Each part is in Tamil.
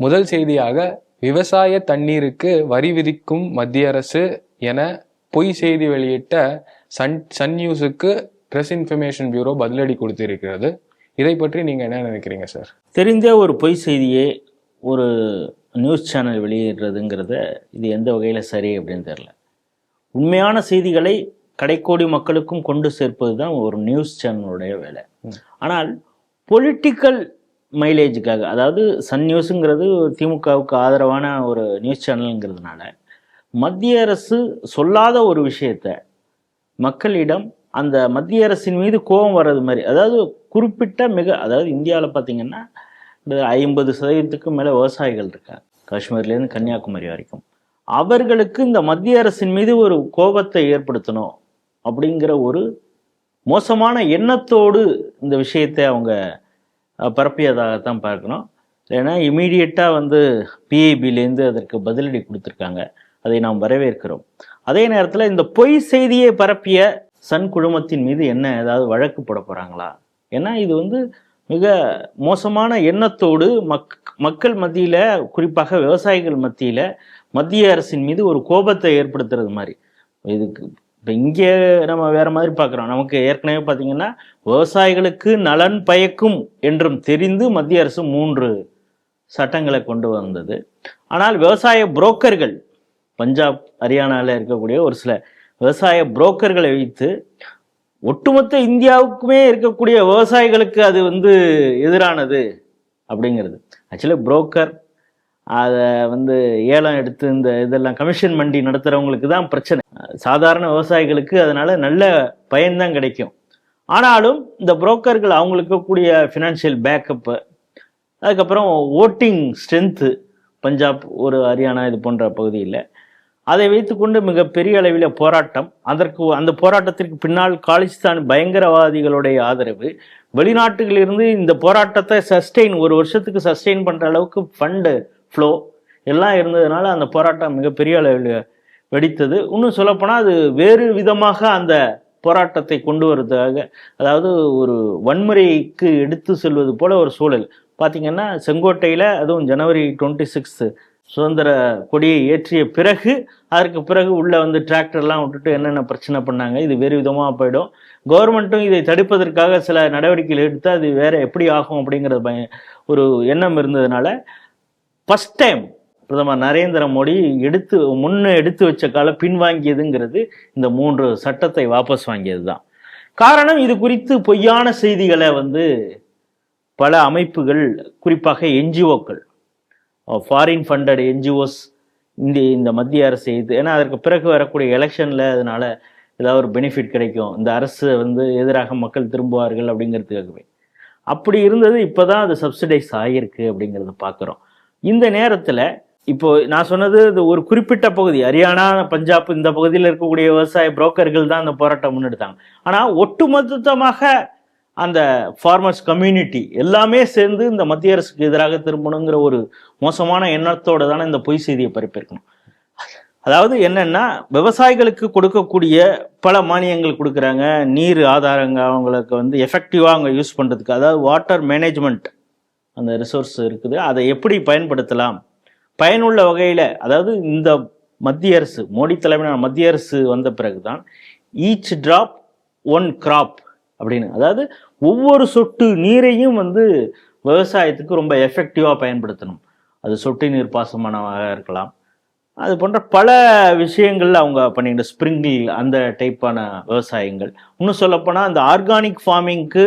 முதல் செய்தியாக விவசாய தண்ணீருக்கு வரி விதிக்கும் மத்திய அரசு என பொய் செய்தி வெளியிட்ட சன் சன் நியூஸுக்கு பிரஸ் இன்ஃபர்மேஷன் பியூரோ பதிலடி கொடுத்திருக்கிறது. இதை பற்றி நீங்க என்ன நினைக்கிறீங்க சார்? தெரிந்தே ஒரு பொய் செய்தியை ஒரு நியூஸ் சேனல் வெளியிடுறதுங்கிறத இது எந்த வகையில் சரி அப்படின்னு தெரில உண்மையான செய்திகளை கடைக்கோடி மக்களுக்கும் கொண்டு சேர்ப்பது தான் ஒரு நியூஸ் சேனலுடைய வேலை. ஆனால் பொலிட்டிக்கல் மைலேஜுக்காக அதாவது சன் நியூஸுங்கிறது திமுகவுக்கு ஆதரவான ஒரு நியூஸ் சேனலுங்கிறதுனால மத்திய அரசு சொல்லாத ஒரு விஷயத்த மக்களிடம் அந்த மத்திய அரசின் மீது கோபம் வர்றது மாதிரி அதாவது குறிப்பிட்ட மிக அதாவது இந்தியாவில் பார்த்தீங்கன்னா இந்த ஐம்பது சதவீதத்துக்கும் மேலே விவசாயிகள் இருக்காங்க. காஷ்மீர்லேருந்து கன்னியாகுமரி வரைக்கும். அவர்களுக்கு இந்த மத்திய அரசின் மீது ஒரு கோபத்தை ஏற்படுத்தணும் அப்படிங்கிற ஒரு மோசமான எண்ணத்தோடு இந்த விஷயத்தை அவங்க பரப்பியதாகத்தான் பார்க்கணும். ஏன்னா இமீடியட்டாக வந்து பிஐபிலேருந்து அதற்கு பதிலடி கொடுத்துருக்காங்க. அதை நாம் வரவேற்கிறோம். அதே நேரத்தில் இந்த பொய் செய்தியை பரப்பிய சன் குழுமத்தின் மீது என்ன ஏதாவது வழக்கு போட போகிறாங்களா ஏன்னா இது வந்து மிக மோசமான எண்ணத்தோடு மக் மக்கள் மத்தியில் குறிப்பாக விவசாயிகள் மத்தியில் மத்திய அரசின் மீது ஒரு கோபத்தை ஏற்படுத்துறது மாதிரி. இதுக்கு இப்போ இங்கே நம்ம வேற மாதிரி பார்க்குறோம். நமக்கு ஏற்கனவே பார்த்தீங்கன்னா விவசாயிகளுக்கு நலன் பயக்கும் என்றும் தெரிந்து மத்திய அரசு மூன்று சட்டங்களை கொண்டு வந்தது. ஆனால் விவசாய புரோக்கர்கள் பஞ்சாப் ஹரியானாவில் இருக்கக்கூடிய ஒரு சில விவசாய புரோக்கர்களை வைத்து ஒட்டுமொத்த இந்தியாவுக்குமே இருக்கக்கூடிய விவசாயிகளுக்கு அது வந்து எதிரானது அப்படிங்கிறது. ஆக்சுவலி புரோக்கர் அதை வந்து ஏலம் எடுத்து இந்த இதெல்லாம் கமிஷன் மண்டி நடத்துகிறவங்களுக்கு தான் பிரச்சனை. சாதாரண விவசாயிகளுக்கு அதனால் நல்ல பயன்தான் கிடைக்கும். ஆனாலும் இந்த புரோக்கர்கள் அவங்களுக்கு கூடிய ஃபினான்ஷியல் பேக்கப்பு அதுக்கப்புறம் ஓட்டிங் ஸ்ட்ரென்த்து பஞ்சாப் ஒரு ஹரியானா இது போன்ற பகுதியில். அதை வைத்துக்கொண்டு மிகப்பெரிய அளவில் போராட்டம். அதற்கு அந்த போராட்டத்திற்கு பின்னால் காலிஸ்தான் பயங்கரவாதிகளுடைய ஆதரவு. வெளிநாட்டுகளிலிருந்து இந்த போராட்டத்தை சஸ்டெயின் ஒரு வருஷத்துக்கு சஸ்டெயின் பண்ணுற அளவுக்கு ஃபண்டு ஃப்ளோ எல்லாம் இருந்ததுனால அந்த போராட்டம் மிகப்பெரிய அளவில் வெடித்தது. இன்னும் சொல்லப்போனால் அது வேறு விதமாக அந்த போராட்டத்தை கொண்டு வருவதாக அதாவது ஒரு வன்முறைக்கு எடுத்து செல்வது போல ஒரு சூழல். பார்த்தீங்கன்னா செங்கோட்டையில் அதுவும் ஜனவரி டுவெண்ட்டி சிக்ஸ்த்து சுதந்திர கொடியை ஏற்றிய பிறகு அதற்கு பிறகு உள்ளே வந்து டிராக்டர்லாம் விட்டுட்டு என்னென்ன பிரச்சனை பண்ணாங்க இது வேறு விதமாக போயிடும். கவர்மெண்ட்டும் இதை தடுப்பதற்காக சில நடவடிக்கைகள் எடுத்து அது வேற எப்படி ஆகும் அப்படிங்கிறது பய ஒரு எண்ணம் இருந்ததுனால ஃபஸ்ட் டைம் பிரதமர் நரேந்திர மோடி எடுத்து முன்னே எடுத்து வச்ச கால பின்வாங்கியதுங்கிறது இந்த மூன்று சட்டத்தை வாபஸ் வாங்கியது தான் காரணம் இது குறித்து பொய்யான செய்திகளை வந்து பல அமைப்புகள் குறிப்பாக என்ஜிஓக்கள் ஃபாரின் ஃபண்டட் என்ஜிஓஸ் இந்த இந்த மத்திய அரசு இது ஏன்னா அதற்கு பிறகு வரக்கூடிய எலெக்ஷனில் அதனால் ஏதாவது ஒரு பெனிஃபிட் கிடைக்கும். இந்த அரசு வந்து எதிராக மக்கள் திரும்புவார்கள் அப்படிங்கிறதுக்காகவே. அப்படி இருந்தது இப்போ தான் அது சப்சிடைஸ் ஆகியிருக்கு அப்படிங்கிறத பார்க்குறோம் இந்த நேரத்தில் இப்போ நான் சொன்னது இது ஒரு குறிப்பிட்ட பகுதி. ஹரியானா பஞ்சாப் இந்த பகுதியில் இருக்கக்கூடிய விவசாய புரோக்கர்கள் தான் அந்த போராட்டம் முன்னெடுத்தாங்க. ஆனால் ஒட்டுமொத்தமாக அந்த ஃபார்மர்ஸ் கம்யூனிட்டி எல்லாமே சேர்ந்து இந்த மத்திய அரசுக்கு எதிராக திரும்பணுங்கிற ஒரு மோசமான எண்ணத்தோடு தானே இந்த பொய் செய்தியை பரப்பியிருக்கணும். அதாவது என்னன்னா விவசாயிகளுக்கு கொடுக்கக்கூடிய பல மானியங்கள் கொடுக்குறாங்க. நீர் ஆதாரங்க அவங்களுக்கு வந்து எஃபெக்டிவாக அவங்க யூஸ் பண்ணுறதுக்கு அதாவது வாட்டர் மேனேஜ்மெண்ட் அந்த ரிசோர்ஸ் இருக்குது. அதை எப்படி பயன்படுத்தலாம்? பயனுள்ள வகையில் அதாவது இந்த மத்திய அரசு மோடி தலைமையிலான மத்திய அரசு வந்த பிறகு தான் ஈச் ட்ராப் ஒன் கிராப் அப்படின்னு. அதாவது ஒவ்வொரு சொட்டு நீரையும் வந்து விவசாயத்துக்கு ரொம்ப எஃபெக்டிவாக பயன்படுத்தணும். அது சொட்டு நீர் பாசமானவாக இருக்கலாம். அது போன்ற பல விஷயங்கள் அவங்க பண்ணிக்கிட்டு ஸ்ப்ரிங்கில் அந்த டைப்பான விவசாயங்கள். இன்னும் சொல்லப்போனால் அந்த ஆர்கானிக் ஃபார்மிங்க்கு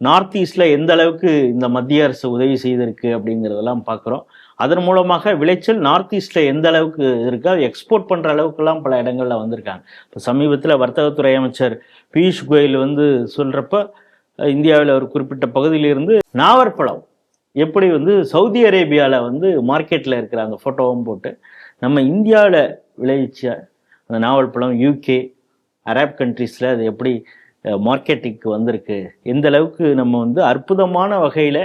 நார்த் ஈஸ்டில் எந்த அளவுக்கு இந்த மத்திய அரசு உதவி செய்திருக்கு அப்படிங்கிறதெல்லாம் பார்க்குறோம். அதன் மூலமாக விளைச்சல் நார்த் ஈஸ்டில் எந்த அளவுக்கு இருக்கு அது எக்ஸ்போர்ட் பண்ணுற அளவுக்குலாம் பல இடங்களில் வந்திருக்காங்க. இப்போ சமீபத்தில் வர்த்தகத்துறை அமைச்சர் பியூஷ் கோயல் வந்து சொல்கிறப்ப இந்தியாவில் ஒரு குறிப்பிட்ட பகுதியிலிருந்து நாவற்பழம் எப்படி வந்து சவுதி அரேபியாவில் வந்து மார்க்கெட்டில் இருக்கிற அந்த ஃபோட்டோவும் போட்டு நம்ம இந்தியாவில் விளைவிச்ச அந்த நாவல் பழம் யூகே அரேப் கண்ட்ரீஸில் அது எப்படி மார்க்கெட்டிங்க்கு வந்திருக்கு. எந்த அளவுக்கு நம்ம வந்து அற்புதமான வகையில்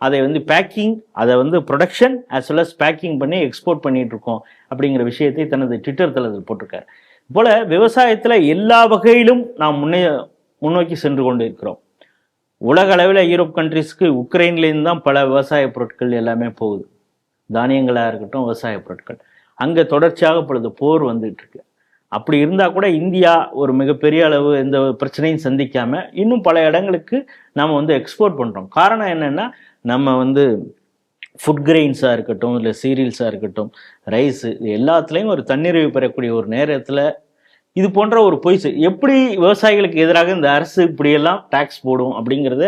அதை வந்து பேக்கிங் அதை வந்து production as well as packing பண்ணி எக்ஸ்போர்ட் பண்ணிட்டு இருக்கோம் அப்படிங்கிற விஷயத்தை தனது ட்விட்டர் தளத்தில் போட்டிருக்காரு. போல விவசாயத்தில் எல்லா வகையிலும் நாம் முன்னே முன்னோக்கி சென்று கொண்டு இருக்கிறோம் உலக அளவில் யூரோப் கண்ட்ரீஸ்க்கு உக்ரைன்லேருந்து தான் பல விவசாய பொருட்கள் எல்லாமே போகுது. தானியங்களாக இருக்கட்டும் விவசாய பொருட்கள். அங்கே தொடர்ச்சியாக பொழுது போர் வந்துட்டு இருக்கு அப்படி இருந்தால் கூட இந்தியா ஒரு மிகப்பெரிய அளவு எந்த பிரச்சனையும் சந்திக்காமல் இன்னும் பல இடங்களுக்கு நாம் வந்து எக்ஸ்போர்ட் பண்ணுறோம் காரணம் என்னென்னா நம்ம வந்து ஃபுட் கிரெயின்ஸாக இருக்கட்டும் இல்லை சீரியல்ஸாக இருக்கட்டும் ரைஸு இது எல்லாத்துலேயும் ஒரு தன்னிறைவு பெறக்கூடிய ஒரு நேரத்தில் இது போன்ற ஒரு பொய் எப்படி விவசாயிகளுக்கு எதிராக இந்த அரசு இப்படியெல்லாம் டேக்ஸ் போடும் அப்படிங்கிறத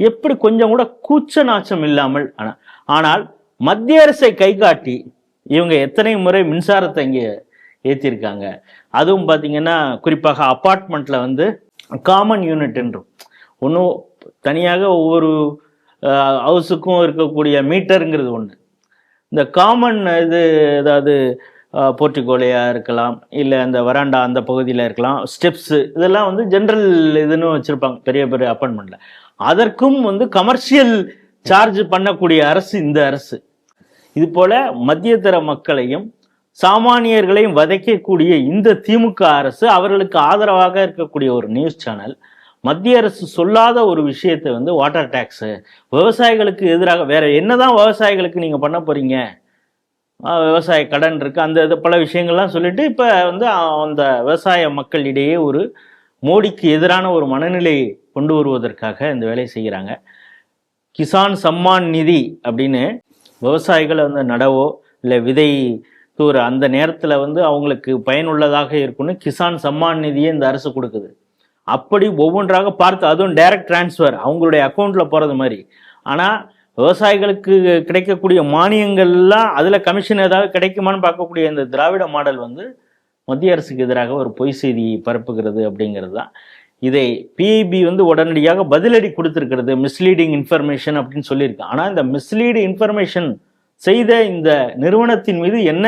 எப்படி கொஞ்சம் கூட கூச்ச நாச்சம் இல்லாமல் ஆனால் ஆனால் மத்திய அரசை கை காட்டி இவங்க எத்தனை முறை மின்சாரத்தை இங்கே ஏற்றிருக்காங்க அதுவும் பார்த்தீங்கன்னா குறிப்பாக அப்பார்ட்மெண்ட்டில் வந்து காமன் யூனிட் என்றும். ஒன்றும் தனியாக ஒவ்வொரு ஹவுஸுக்கும் இருக்கக்கூடிய மீட்டருங்கிறது ஒன்று இந்த காமன் இது ஏதாவது போர்ட்டிகோலையாக இருக்கலாம் இல்லை அந்த வராண்டா அந்த பகுதியில் இருக்கலாம் ஸ்டெப்ஸு இதெல்லாம் வந்து ஜென்ரல் இதுன்னு வச்சுருப்பாங்க பெரிய பெரிய அப்பார்ட்மெண்ட்டில் அதற்கும் வந்து கமர்ஷியல் சார்ஜ் பண்ணக்கூடிய அரசு இந்த அரசு. இது போல மத்தியதர மக்களையும் சாமானியர்களையும் வதைக்கக்கூடிய இந்த திமுக அரசு அவர்களுக்கு ஆதரவாக இருக்கக்கூடிய ஒரு நியூஸ் சேனல் மத்திய அரசு சொல்லாத ஒரு விஷயத்தை வந்து வாட்டர் டேக்ஸு விவசாயிகளுக்கு எதிராக வேற என்னதான் விவசாயிகளுக்கு நீங்க பண்ண போறீங்க? விவசாய கடன் இருக்கு அந்த இது பல விஷயங்கள்லாம் சொல்லிட்டு இப்ப வந்து அந்த விவசாய மக்களிடையே ஒரு மோடிக்கு எதிரான ஒரு மனநிலையை கொண்டு வருவதற்காக இந்த வேலையை செய்கிறாங்க. கிசான் சம்மான் நிதி அப்படின்னு விவசாயிகளை வந்து நடவோ இல்லை விதை தூர அந்த நேரத்தில் வந்து அவங்களுக்கு பயனுள்ளதாக இருக்கும்னு கிசான் சம்மான் நிதியை இந்த அரசு கொடுக்குது. அப்படி ஒவ்வொன்றாக பார்த்து அதுவும் டைரக்ட் டிரான்ஸ்ஃபர் அவங்களுடைய அக்கௌண்ட்டில் போகிறது மாதிரி. ஆனால் விவசாயிகளுக்கு கிடைக்கக்கூடிய மானியங்கள்லாம் அதில் கமிஷன் ஏதாவது கிடைக்குமான்னு பார்க்கக்கூடிய இந்த திராவிட மாடல் வந்து மத்திய அரசுக்கு எதிராக ஒரு பொய் செய்தியை பரப்புகிறது அப்படிங்கிறது தான். இதை பிஐபி வந்து உடனடியாக பதிலடி கொடுத்துருக்கிறது மிஸ்லீடிங் இன்ஃபர்மேஷன் அப்படின்னு சொல்லியிருக்கு. ஆனால் இந்த மிஸ்லீடு இன்ஃபர்மேஷன் செய்த இந்த நிறுவனத்தின் மீது என்ன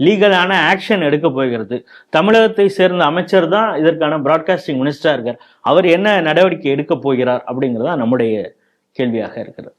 லீகலான ஆக்ஷன் எடுக்க போகிறது? தமிழகத்தை சேர்ந்த அமைச்சர் தான் இதற்கான பிராட்காஸ்டிங் மினிஸ்டராக இருக்கார். அவர் என்ன நடவடிக்கை எடுக்க போகிறார் அப்படிங்கிறது தான் நம்முடைய கேள்வியாக இருக்கிறது.